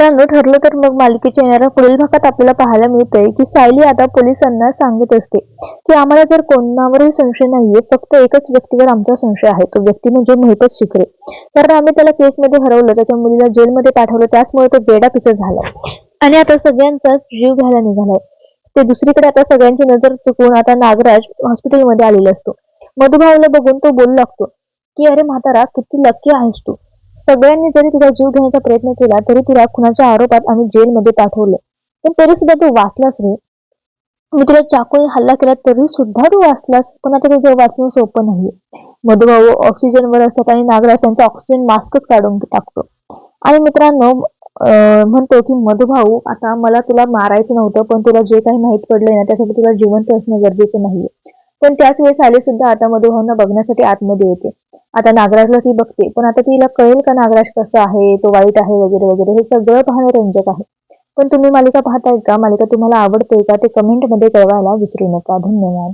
मित्रांनो ठरलं तर मग मालिकेच्या येणाऱ्या पुढील भागात आपल्याला पाहायला मिळतंय की सायली आता पोलिसांना सांगत असते की आम्हाला जर कोणावरही संशय नाहीये फक्त एकच व्यक्तीवर आमचा संशय आहे. तो व्यक्ती म्हणजे महिपत शिकरे कारण आम्ही त्याला केसमध्ये हरवलं त्याच्या मुलीला जेलमध्ये पाठवलं त्याचमुळे तो बेडा पिसं झालाय आणि आता सगळ्यांचाच जीव घ्यायला निघालाय. ते दुसरीकडे आता सगळ्यांची नजर चुकवून आता नागराज हॉस्पिटलमध्ये आलेला असतो. मधुभावला बघून तो बोलू लागतो की अरे म्हातारा किती लक्की आहेस तू. सगळ्यांनी जरी तुझा जीव घेण्याचा प्रयत्न केला तरी तुला खुनाच्या आरोपात आम्ही जेलमध्ये पाठवलं. पण तरी सुद्धा तू वाचलास रे. मी तुला चाकूने हल्ला केला तरी सुद्धा तू वाचलास. पण आता तुझं वाचणं सोपं नाहीये. मधुभाऊ ऑक्सिजनवर असतात आणि नागराज त्यांचा ऑक्सिजन मास्कच काढून टाकतो. आणि मित्रांनो म्हणतो की मधुभाऊ आता मला तुला मारायचं नव्हतं पण तुला जे काही माहीत पडलंय ना त्यासाठी तुला जिवंत असणं गरजेचं नाहीये. पण त्याच वेळेस आली सुद्धा आता मधुभाऊंना बघण्यासाठी आतमध्ये येते. आता नागराजला ती बघते. पण आता तिला कळेल का नागराज कसा आहे तो वाईट आहे वगैरे वगैरे हे सगळं पाहणं रंजक आहे. पण तुम्ही मालिका पाहताय का? मालिका तुम्हाला आवडते का? ते कमेंटमध्ये कळवायला विसरू नका. धन्यवाद.